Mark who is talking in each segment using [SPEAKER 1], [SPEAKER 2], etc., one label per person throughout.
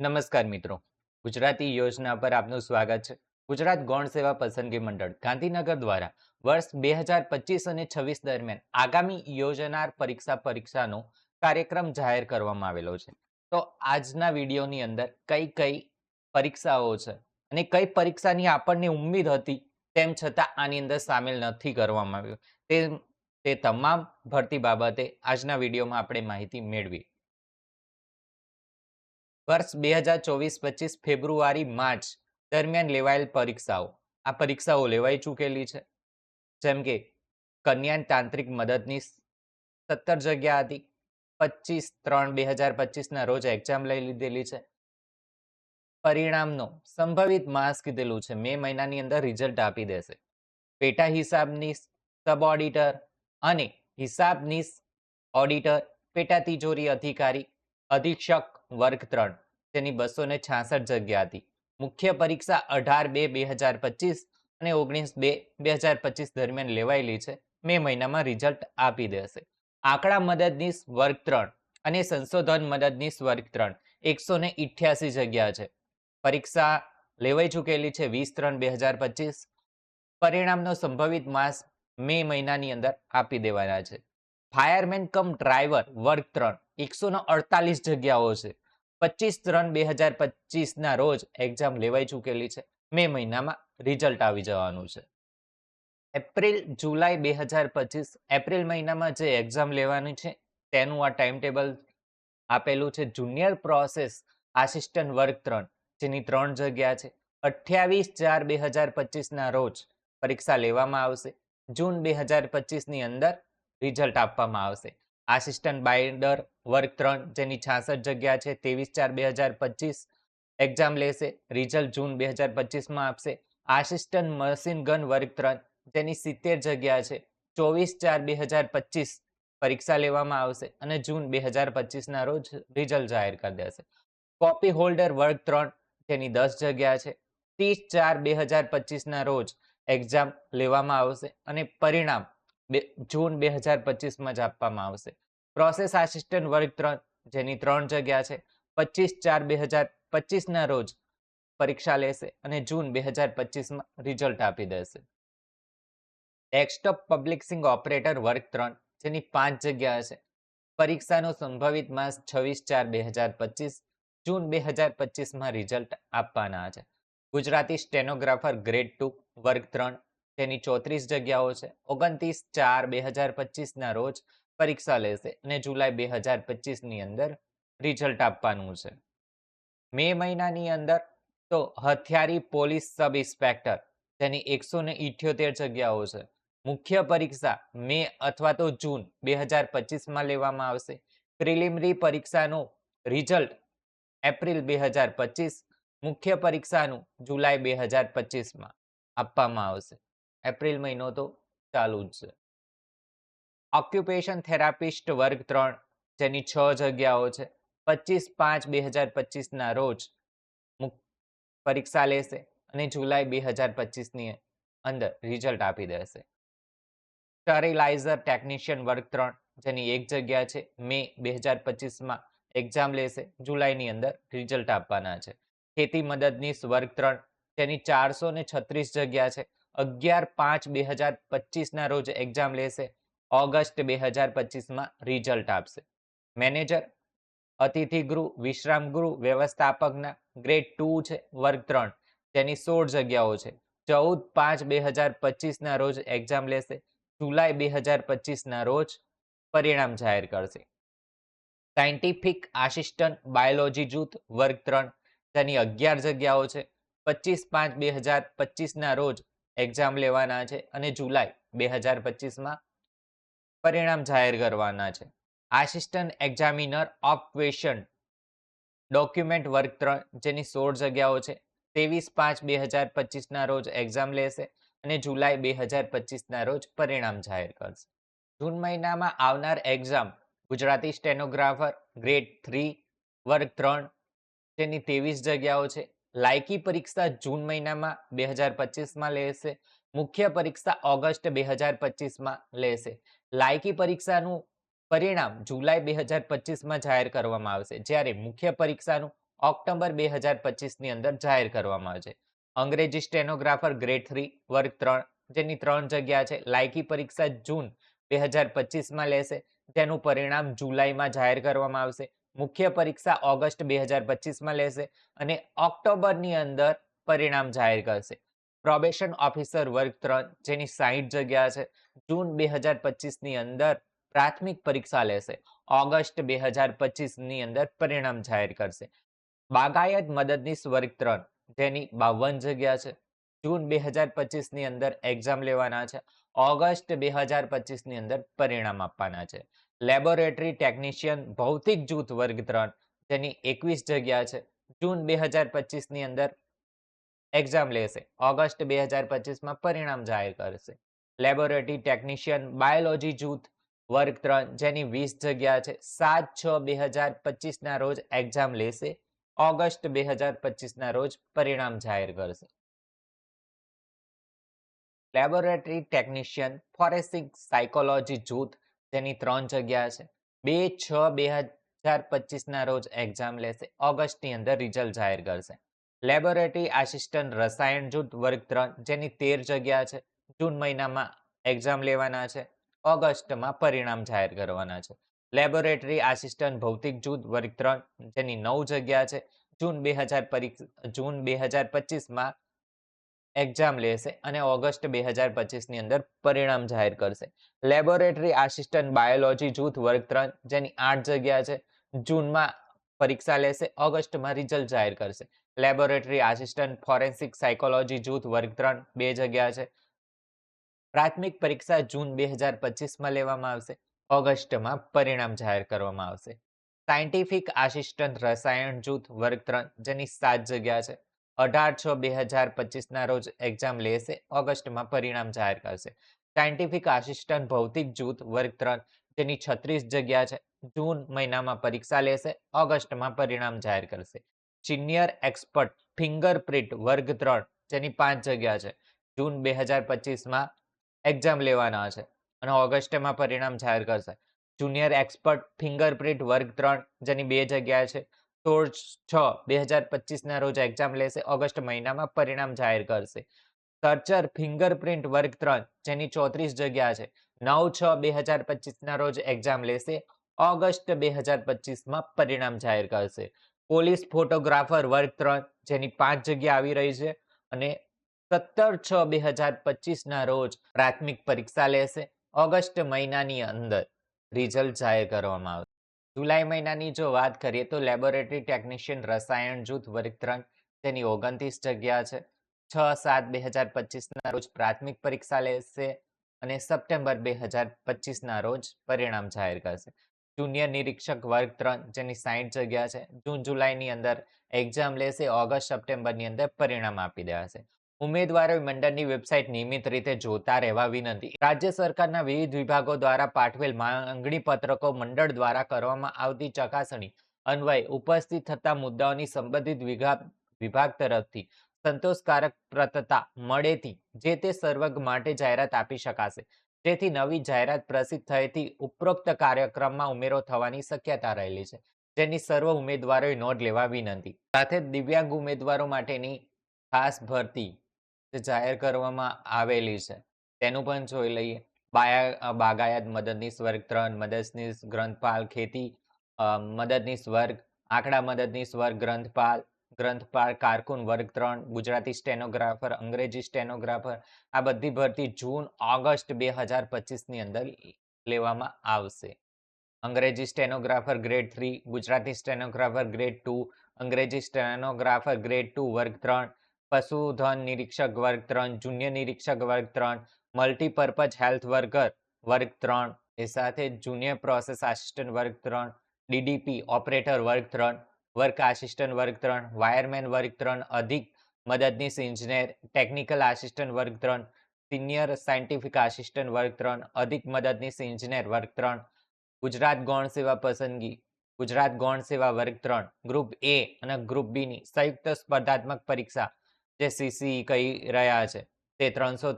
[SPEAKER 1] નમસ્કાર મિત્રો. ગુજરાતી યોજના પર આપનું સ્વાગત છે. ગુજરાત ગૌણ સેવા પસંદગી મંડળ ગાંધીનગર દ્વારા વર્ષ બે હજાર પચીસ અને છવ્વીસ દરમિયાન આગામી યોજનાર પરીક્ષા પરીક્ષાનો કાર્યક્રમ જાહેર કરવામાં આવેલો છે. તો આજના વિડીયોની અંદર કઈ કઈ પરીક્ષાઓ છે અને કઈ પરીક્ષાની આપણને ઉમ્મીદ હતી તેમ છતાં આની અંદર સામેલ નથી કરવામાં આવ્યું. તે તે તમામ ભરતી બાબતે આજના વિડીયોમાં આપણે માહિતી મેળવી. વર્ષ બે હજાર ચોવીસ પચીસ ફેબ્રુઆરી માર્ચ દરમિયાન લેવાયેલ પરીક્ષાઓ. આ પરીક્ષાઓ લેવાઈ ચૂકેલી છે. જેમ કે કન્યાન તાંત્રિક મદદની સત્તર જગ્યા હતી પચીસ ત્રણ બે હજાર પચીસના રોજ એક્ઝામ લઈ લીધેલી છે. પરિણામનો સંભવિત માસ કીધેલું છે. મે મહિનાની અંદર રિઝલ્ટ આપી દેશે. પેટા હિસાબની સબ ઓડિટર અને હિસાબની ઓડિટર પેટા તિજોરી અધિકારી, અધિક્ષક વર્ગ ત્રણ. તેની બસો ને છાસઠ જગ્યા હતી. મુખ્ય પરીક્ષા અઢાર બે બે હજાર પચીસ અને ઓગણીસ બે બે હજાર પચીસ દરમિયાન લેવાયેલી છે. મે મહિનામાં રિઝલ્ટ આપી દેશે. આંકડા મદદનીશ વર્ગ ત્રણ અને સંશોધન મદદનીશ વર્ગ ત્રણ. એકસો ને ઇઠ્યાસી જગ્યા છે. પરીક્ષા લેવાઈ ચૂકેલી છે વીસ ત્રણ બે હજાર પચીસ. પરિણામનો સંભવિત માસ મે મહિનાની અંદર આપી દેવાના છે. ફાયરમેન કમ ડ્રાઈવર વર્ગ ત્રણ. એકસો અડતાલીસ જગ્યાઓ છે. પચીસ ત્રણ બે હજાર પચીસના રોજ એક્ઝામ લેવાઈ ચૂકેલી છે. મે મહિનામાં રિઝલ્ટ આવી જવાનું છે. એપ્રિલ, જુલાઈ બે હજાર પચીસ. એપ્રિલ મહિનામાં જે એક્ઝામ લેવાની છે, તેનું આ ટાઈમ ટેબલ આપેલું છે. જુનિયર પ્રોસેસ આસિસ્ટન્ટ વર્ગ ત્રણ, જેની ત્રણ જગ્યા છે. અઠ્યાવીસ ચાર બે હજાર પચીસના રોજ પરીક્ષા લેવામાં આવશે. જૂન બે હજાર પચીસની અંદર રિઝલ્ટ આપવામાં આવશે. આસિસ્ટન્ટ બાઇન્ડર વર્ગ ત્રણ જેની છાસઠ જગ્યા છે, ત્રેવીસ ચાર બે હજાર પચીસ એક્ઝામ લેશે. રિઝલ્ટ જૂન બે હજાર પચીસમાં આપશે. આસિસ્ટન્ટ મશીન ગન વર્ગ ત્રણ જેની સિત્તેર જગ્યા છે, ચોવીસ ચાર બે હજાર પચીસ પરીક્ષા લેવામાં આવશે અને જૂન બે હજાર પચીસના રોજ રિઝલ્ટ જાહેર કરી દેશે. કોપી હોલ્ડર વર્ગ ત્રણ જેની દસ જગ્યા છે, ત્રીસ ચાર બે હજાર પચીસના રોજ એક્ઝામ લેવામાં આવશે અને પરિણામ જૂન બે હજાર પચીસમાં જ આપવામાં આવશે. પ્રોસેસ આસિસ્ટન્ટ વર્ગ ત્રણ, જેની ત્રણ જગ્યા છે, પચીસ ચાર બે હજાર પચીસના રોજ પરીક્ષા લેશે અને જૂન બે હજાર પચીસમાં રિઝલ્ટ આપી દેશે. ડેસ્કટોપ પબ્લિકસિંગ ઓપરેટર વર્ગ ત્રણ, જેની પાંચ જગ્યા છે, પરીક્ષાનો સંભવિત માસ છવ્વીસ ચાર બે હજાર પચીસ, જૂન બે હજાર પચીસમાં રિઝલ્ટ આપવાના છે. ગુજરાતી સ્ટેનોગ્રાફર ગ્રેડ ટુ વર્ગ ત્રણ તેની ચોત્રીસ જગ્યાઓ છે. ઓગણત્રીસ ચાર બે હજાર પચીસના રોજ પરીક્ષા લેશે અને જુલાઈ બે હજાર પચીસની અંદર રિઝલ્ટ આપવાનું છે. મે મહિનાની અંદર તો હથિયારી પોલીસ સબ ઇન્સ્પેક્ટર તેની એકસો ને ઇઠ્યોતેર જગ્યાઓ છે. મુખ્ય પરીક્ષા મે અથવા તો જૂન બે હજાર પચીસમાં લેવામાં આવશે. પ્રિલિમરી પરીક્ષાનું રિઝલ્ટ એપ્રિલ બે હજાર પચીસ. મુખ્ય પરીક્ષાનું જુલાઈ બે હજાર પચીસમાં આપવામાં આવશે. એપ્રિલ મહિનો તો ચાલુ જ છે. ઓક્યુપેશન થેરાપિસ્ટ વર્ગ ત્રણ, જેની છ જગ્યાઓ છે, પચીસ પાંચ બે હજાર પચીસના રોજ પરીક્ષા લેશે અને જુલાઈ બે હજાર પચીસની અંદર રિઝલ્ટ આપી દેશે. સ્ટરીલાઇઝર ટેકનિશિયન વર્ગ ત્રણ, જેની એક જગ્યા છે, મે બે હજાર પચીસમાં એક્ઝામ લેશે, જુલાઈની અંદર રિઝલ્ટ આપવાના છે. ખેતી મદદનીશ વર્ગ ત્રણ, જેની ચારસો ને છત્રીસ જગ્યા છે અગિયાર પાંચ બે હજાર પચીસના રોજ એક્ઝામ લેશે. ઓગસ્ટ બે હજાર પચીસમાં રિઝલ્ટ આપશે. મેનેજર અતિથિ ગૃહ, વિશ્રામ ગૃહ, વ્યવસ્થાપકના ગ્રેડ ટુ છે, વર્ગ ત્રણ. તેની સોળ જગ્યાઓ છે. ચૌદ પાંચ બે હજાર પચીસના રોજ એક્ઝામ લેશે. જુલાઈ બે હજાર પચીસના રોજ પરિણામ જાહેર કરશે. સાયન્ટિફિક આસિસ્ટન્ટ બાયોલોજી જૂથ, વર્ગ ત્રણ. તેની અગિયાર જગ્યાઓ છે. પચીસ પાંચ બે હજાર પચીસના રોજ એક્ઝામ લેવાના છે અને જુલાઈ બે હજાર પચીસમાં પરિણામ જાહેર કરવાના છે. Assistant examiner of question document વર્ગ ત્રણ, જેની સોળ જગ્યાઓ છે, ત્રેવીસ પાંચ બે હજાર પચીસના રોજ એક્ઝામ લેશે અને જુલાઈ બે હજાર પચીસના રોજ પરિણામ જાહેર કરશે. જૂન મહિનામાં આવનાર exam Gujarati stenographer grade three વર્ગ ત્રણ, જેની ત્રેવીસ જગ્યાઓ છે લાયકી પરીક્ષા જૂન મહિનામાં બે હજાર પચીસમાં લેશે. મુખ્ય પરીક્ષા ઓગસ્ટ બે હજાર પચીસમાં લેશે. લાયકી પરીક્ષાનું પરિણામ જુલાઈ બે હજાર પચીસમાં જાહેર કરવામાં આવશે. જ્યારે મુખ્ય પરીક્ષાનું ઓક્ટોબર બે હજાર પચીસની અંદર જાહેર કરવામાં આવશે. અંગ્રેજી સ્ટેનોગ્રાફર ગ્રેડ થ્રી વર્ગ ત્રણ, જેની ત્રણ જગ્યા છે, લાયકી પરીક્ષા જૂન બે હજાર પચીસમાં લેશે. તેનું પરિણામ જુલાઈમાં જાહેર કરવામાં આવશે. મુખ્ય પરીક્ષા ઓગસ્ટ બે હજાર પચીસમાં લેશે અને ઓક્ટોબરની અંદર પરિણામ જાહેર કરશે. પ્રોબેશન ઓફિસર વર્ગ ત્રણ, જેની સાહીઠ જગ્યા છે, જૂન બે હજાર પચીસની અંદર પ્રાથમિક પરીક્ષા લેશે. ઓગસ્ટ બે હજાર પચીસની અંદર પરિણામ જાહેર કરશે. બાગાયત મદદનીશ વર્ગ ત્રણ, જેની બાવન જગ્યા છે જૂન બે હજાર પચીસની અંદર એક્ઝામ લેવાના છે. ઓગસ્ટ બે હજાર પચીસની અંદર પરિણામ આપવાના છે. લેબોરેટરી ટેકનિશિયન ભૌતિક જૂથ વર્ગ ત્રણ, જેની એકવીસ જગ્યા છે, જૂન બે હજાર પચીસની અંદર એક્ઝામ લેશે. ઓગસ્ટ બે હજાર પચીસમાં પરિણામ જાહેર કરશે. લેબોરેટરી ટેકનિશિયન બાયોલોજી જૂથ વર્ગ ત્રણ, જેની વીસ જગ્યા છે, સાત છ બે હજાર પચીસના રોજ એક્ઝામ લેશે. ઓગસ્ટ બે હજાર પચીસના રોજ પરિણામ જાહેર કરશે. લેબોરેટરી ટેકનિશિયન, ફોરેન્સિક સાયકોલોજી જૂથ જેની ત્રણ જગ્યા છે. બે છ બે હજાર પચીસના રોજ એક્ઝામ લેશે, ઓગસ્ટની અંદર રિઝલ્ટ જાહેર કરશે. લેબોરેટરી આસિસ્ટન્ટ રસાયણ જૂથ વર્ગ ત્રણ, જેની તેર જગ્યા છે. જૂન મહિનામાં એક્ઝામ લેવાના છે. ઓગસ્ટમાં પરિણામ જાહેર કરવાના છે. લેબોરેટરી આસિસ્ટન્ટ ભૌતિક જૂથ વર્ગ ત્રણ, જેની નવ જગ્યા છે. જૂન બે હજાર જૂન બે હજાર પચીસમાં એક્ઝામ લેશે અને ઓગસ્ટ બે હજાર પચીસની અંદર પરિણામ જાહેર કરશે. લેબોરેટરી આસિસ્ટન્ટ બાયોલોજી જૂથ વર્ગ ત્રણ, જેની આઠ જગ્યા છે, જૂનમાં પરીક્ષા લેશે, ઓગસ્ટમાં રિઝલ્ટ જાહેર કરશે. લેબોરેટરી આસિસ્ટન્ટ ફોરેન્સિક સાયકોલોજી જૂથ વર્ગ ત્રણ, બે જગ્યા છે. પ્રાથમિક પરીક્ષા જૂન બે હજાર પચીસમાં લેવામાં આવશે, ઓગસ્ટમાં પરિણામ જાહેર કરવામાં આવશે. સાયન્ટિફિક આસિસ્ટન્ટ રસાયણ જૂથ વર્ગ ત્રણ, જેની સાત જગ્યા છે. અઢાર છ બે હજાર પચીસના રોજ એક્ઝામ લેશે, ઓગસ્ટમાં પરિણામ જાહેર કરશે. સાયન્ટિફિક આસિસ્ટન્ટ ભૌતિક જૂથ, વર્ગ ત્રણ, જેની છત્રીસ જગ્યા છે, જૂન મહિનામાં પરીક્ષા લેશે, ઓગસ્ટમાં પરિણામ જાહેર કરશે. સિનિયર એક્સપર્ટ ફિંગરપ્રિન્ટ વર્ગ ત્રણ, જેની પાંચ જગ્યા છે, જૂન બે હજાર પચીસમાં એક્ઝામ લેવાના છે અને ઓગસ્ટમાં પરિણામ જાહેર કરશે. જુનિયર એક્સપર્ટ ફિંગરપ્રિન્ટ વર્ગ ત્રણ, જેની બે જગ્યા છે સોળ છ, બે હજાર પચીસના રોજ એક્ઝામ લેશે, ઓગસ્ટ મહિનામાં પરિણામ જાહેર કરશે. સર્ચર ફિંગરપ્રિન્ટ વર્ગ ત્રણ, જેની ચોત્રીસ જગ્યા છે. નવ છ, બે હજાર પચીસના રોજ એક્ઝામ લેશે, ઓગસ્ટ બે હજાર પચીસમાં પરિણામ જાહેર કરશે. પોલીસ ફોટોગ્રાફર વર્ગ ત્રણ, જેની પાંચ જગ્યા આવી રહી છે અને સત્તર છ, બે હજાર પચીસના રોજ પ્રાથમિક પરીક્ષા લેશે, ઓગસ્ટ મહિનાની અંદર. રિઝલ્ટ જાહેર કરવામાં આવશે. જુલાઈ મહિનાની જો વાત કરીએ તો લેબોરેટરી ટેકનિશિયન રસાયણ, જૂથ, વર્ગ ત્રણ તેની ઓગણત્રીસ જગ્યા છે. છ સાત બે હજાર પચીસના રોજ પ્રાથમિક પરીક્ષા લેશે અને સપ્ટેમ્બર બે હજાર પચીસના રોજ પરિણામ જાહેર કરશે. જુનિયર નિરીક્ષક વર્ગ ત્રણ જેની સાઈઠ જગ્યા છે. જૂન જુલાઈની અંદર એક્ઝામ લેશે, ઓગસ્ટ સપ્ટેમ્બરની અંદર પરિણામ આપી દેવાશે. ઉમેદવારો મંડળની વેબસાઇટ નિયમિત રીતે જોતા રહેવા વિનંતી. રાજ્ય સરકારના વિવિધ વિભાગો દ્વારા પાઠવેલ માંગણી પત્રકો મંડળ દ્વારા કરવામાં આવતી ચકાસણી અન્વયે ઉપસ્થિત થતા મુદ્દાઓની સંબંધિત વિભાગ તરફથી સંતોષકારક પ્રતતા મળેથી જે તે સર્વગ માટે જાહેરાત આપી શકાશે. જેથી નવી જાહેરાત પ્રસિદ્ધ થયેથી ઉપરોક્ત કાર્યક્રમમાં ઉમેરો થવાની શક્યતા રહેલી છે. જેની સર્વ ઉમેદવારોએ નોંધ લેવા વિનંતી. સાથે દિવ્યાંગ ઉમેદવારો માટેની ખાસ ભરતી જાહેર કરવામાં આવેલી છે. તેનું પણ જોઈ લઈએ. બાયા બાગાયત મદદનીશ વર્ગ ત્રણ, મદદનીશ ગ્રંથપાલ ખેતી મદદનીશ વર્ગ, આંકડા મદદનીશ વર્ગ ગ્રંથપાલ ગ્રંથપાળ કારકુન વર્ગ ત્રણ, ગુજરાતી સ્ટેનોગ્રાફર, અંગ્રેજી સ્ટેનોગ્રાફર, આ બધી ભરતી જૂન, ઓગસ્ટ બે હજાર પચીસની અંદર લેવામાં આવશે. Angrezi stenographer grade three, Gujarati stenographer grade two, Angrezi stenographer grade two વર્ગ ત્રણ પશુધન નિરીક્ષક વર્ગ ત્રણ જુનિયર નિરીક્ષક વર્ગ ત્રણ મલ્ટીપર્પઝ હેલ્થ વર્કર વર્ગ ત્રણ એ સાથે જુનિયર પ્રોસેસ આસિસ્ટન્ટ વર્ગ ત્રણ ડીડીપી ઓપરેટર વર્ગ ત્રણ વર્ક આસિસ્ટન્ટ વર્ગ ત્રણ વાયરમેન વર્ગ ત્રણ અધિક મદદનીશ ઇન્જિનિયર ટેકનિકલ આસિસ્ટન્ટ વર્ગ ત્રણ સિનિયર સાયન્ટિફિક આસિસ્ટન્ટ વર્ગ ત્રણ અધિક મદદનીશ ઇન્જિનિયર વર્ગ ત્રણ ગુજરાત ગૌણ સેવા પસંદગી ગુજરાત ગૌણ સેવા વર્ગ ત્રણ ગ્રુપ એ અને ગ્રુપ બીની સંયુક્ત સ્પર્ધાત્મક પરીક્ષા જે સીસી કહી રહ્યા છે તે ત્રણસો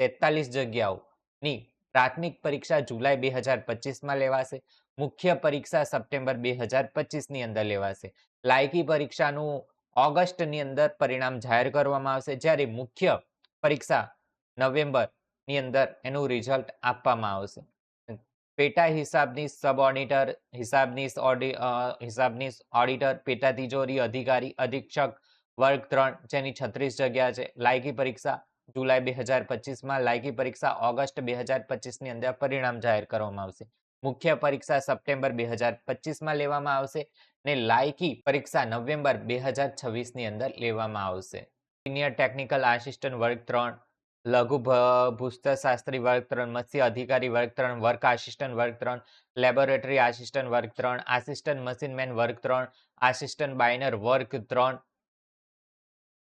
[SPEAKER 1] તેતાલીસ જગ્યાઓની પ્રાથમિક પરીક્ષા જુલાઈ બે હજાર પચીસમાં લેવાશે મુખ્ય પરીક્ષા સપ્ટેમ્બર બે હજાર પચીસની અંદર લેવાશે. લાયકી પરીક્ષાનું ઓગસ્ટની અંદર પરિણામ જાહેર કરવામાં આવશે જ્યારે મુખ્ય પરીક્ષા નવેમ્બરની અંદર એનું રિઝલ્ટ આપવામાં આવશે. પેટા હિસાબની સબ ઓડિટર હિસાબની અ, ઓડિટર પેટા તિજોરી અધિકારી અધિક્ષક વર્ગ ત્રણ, જેની છત્રીસ જગ્યા છે. લાયકી પરીક્ષા જુલાઈ બે હજાર પચીસમાં. લાયકી પરીક્ષા ઓગસ્ટ બે હજાર પચીસની અંદર પરિણામ જાહેર કરવામાં આવશે. મુખ્ય પરીક્ષા સપ્ટેમ્બર બે હજાર પચીસમાં લેવામાં આવશે ને લાયકી પરીક્ષા નવેમ્બર બે હજાર છવ્વીસની અંદર લેવામાં આવશે. સિનિયર ટેકનિકલ આસિસ્ટન્ટ વર્ગ ત્રણ, લઘુ ભૂસ્તરશાસ્ત્રી વર્ગ ત્રણ, મત્સ્ય અધિકારી વર્ગ ત્રણ, વર્ક આસિસ્ટન્ટ વર્ગ ત્રણ લેબોરેટરી આસિસ્ટન્ટ વર્ગ ત્રણ આસિસ્ટન્ટ મશીનમેન વર્ગ ત્રણ આસિસ્ટન્ટ બાઇનર વર્ગ ત્રણ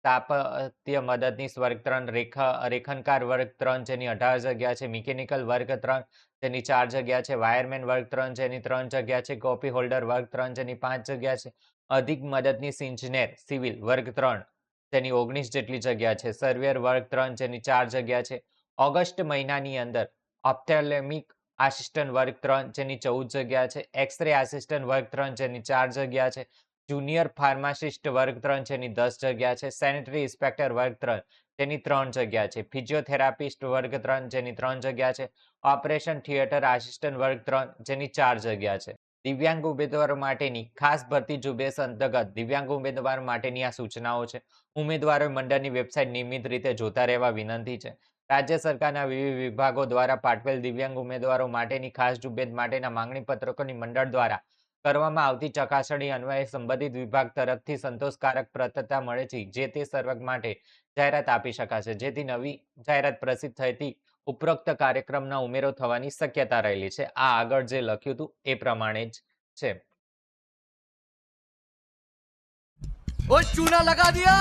[SPEAKER 1] સ્થાપત્ય મદદનીશ વર્ગ ત્રણ, રેખા, રેખનકાર વર્ગ ત્રણ જેની અઢાર જગ્યા છે, મિકેનિકલ વર્ગ ત્રણ જેની ચાર જગ્યા છે, વાયરમેન વર્ગ ત્રણ જેની ત્રણ જગ્યા છે, કોપી હોલ્ડર વર્ગ ત્રણ જેની પાંચ જગ્યા છે, અધિક મદદનીશ ઇન્જિનિયર સિવિલ વર્ગ ત્રણ જેની ઓગણીસ જેટલી જગ્યા છે, સર્વેયર વર્ગ ત્રણ જેની ચાર જગ્યા છે, ઓગસ્ટ મહિનાની અંદર ઓપ્થેલેમિક આસિસ્ટન્ટ વર્ગ ત્રણ જેની ચૌદ જગ્યા છે, એક્સરે આસિસ્ટન્ટ વર્ગ ત્રણ જેની ચાર જગ્યા છે જુનિયર ફાર્માસિસ્ટ વર્ગ ત્રણ જેની દસ જગ્યા છે. સેનેટરી ઇન્સ્પેક્ટર વર્ગ ત્રણ, જેની ત્રણ જગ્યા છે. ફિઝિયોથેરાપિસ્ટ વર્ગ ત્રણ, જેની ત્રણ જગ્યા છે. ઓપરેશન થિયેટર આસિસ્ટન્ટ વર્ગ ત્રણ, જેની ચાર જગ્યા છે. દિવ્યાંગ ઉમેદવારો માટેની ખાસ ભરતી ઝુંબેશ અંતર્ગત દિવ્યાંગ ઉમેદવાર માટેની આ સૂચનાઓ છે. ઉમેદવારો મંડળની વેબસાઇટ નિયમિત રીતે જોતા રહેવા વિનંતી છે. રાજ્ય સરકારના વિવિધ વિભાગો દ્વારા પાઠવેલ દિવ્યાંગ ઉમેદવારો માટેની ખાસ ઝુંબેશ માટેના માંગણી પત્રકોની મંડળ દ્વારા કરવામાં આવતી ચકાસણી અન્વયે સંબંધિત વિભાગ તરફથી સંતોષકારક પ્રતતા મળે છે, જે તે સર્વક માટે જાહેરાત આપી શકાશે, જેથી નવી જાહેરાત પ્રસિદ્ધ થતી ઉપરોક્ત કાર્યક્રમના ઉમેરો થવાની શક્યતા રહેલી છે. આ આગળ જે લખ્યું હતું એ પ્રમાણે જ છે.
[SPEAKER 2] ચૂના લગા દિયા!